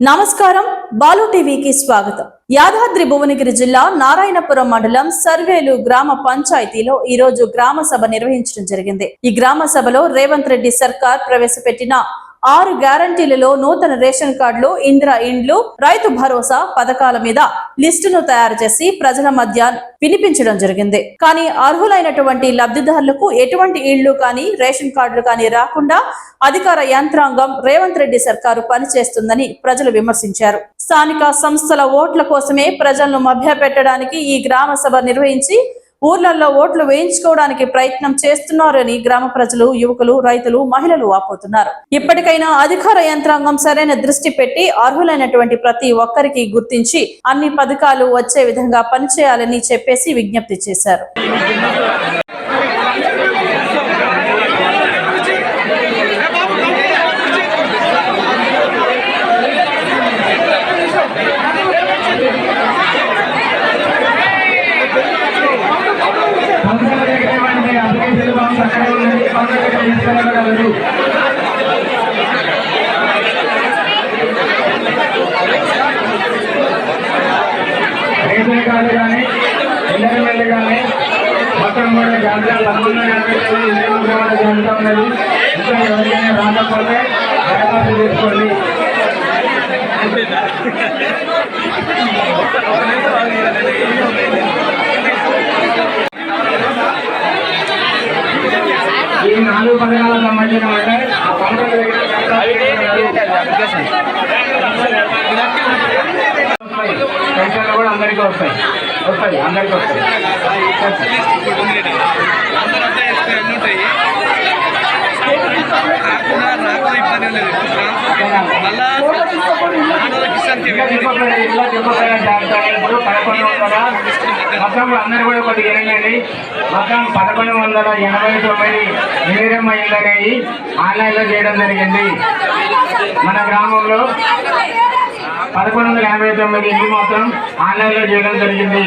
నమస్కారం బాలు టీవీకి స్వాగతం. యాదాద్రి భువనగిరి జిల్లా నారాయణపురం మండలం సర్వేలు గ్రామ పంచాయతీలో ఈ రోజు గ్రామ సభ నిర్వహించడం జరిగింది. ఈ గ్రామ సభలో రేవంత్ రెడ్డి సర్కార్ ప్రవేశపెట్టిన ఆరు గ్యారంటీలలో నూతన రేషన్ కార్డులు ఇందిరా ఇండ్లు రైతు భరోసా పథకాల మీద లిస్టును తయారు చేసి ప్రజల మధ్య వినిపించడం జరిగింది. కానీ అర్హులైనటువంటి లబ్ధిదారులకు ఎటువంటి ఇళ్ళు కానీ రేషన్ కార్డులు కానీ రాకుండా అధికార యంత్రాంగం రేవంత్ రెడ్డి సర్కారు పనిచేస్తుందని ప్రజలు విమర్శించారు. స్థానిక సంస్థల ఓట్ల కోసమే ప్రజలను మభ్యపెట్టడానికి ఈ గ్రామ సభ నిర్వహించి ఊర్లలో ఓట్లు వేయించుకోవడానికి ప్రయత్నం చేస్తున్నారని గ్రామ ప్రజలు యువకులు రైతులు మహిళలు వాపోతున్నారు. ఇప్పటికైనా అధికార యంత్రాంగం సరైన దృష్టి పెట్టి అర్హులైనటువంటి ప్రతి ఒక్కరికి గుర్తించి అన్ని పథకాలు వచ్చే విధంగా పనిచేయాలని చెప్పేసి విజ్ఞప్తి చేశారు. పక్కన రేషన్ కార్డు కానీ ఇంటర్నెట్ కానీ మొత్తం కూడా జాబితా పదకొండు కూడా ఉన్నది ఇంకా ఎవరికైనా రాకపోతే దరఖాస్తు చేసుకోండి ఈ నాలుగు పథకాలకు సంబంధించిన అంటే ఆ పెన్షన్లు కూడా అందరికీ వస్తాయి. వస్తాయి అందరికీ వస్తాయి. ఇట్లా చెప్పకపోయినా జాగ్రత్త ఇప్పుడు పదకొండు వందల మొత్తం అందరూ కూడా కొద్దిగా వినండి మొత్తం పదకొండు వందల ఎనభై తొమ్మిది నీరం అనేవి ఆన్లైన్లో చేయడం జరిగింది. మన గ్రామంలో పదకొండు వందల ఎనభై తొమ్మిది ఇల్లు మొత్తం ఆన్లైన్లో చేయడం జరిగింది.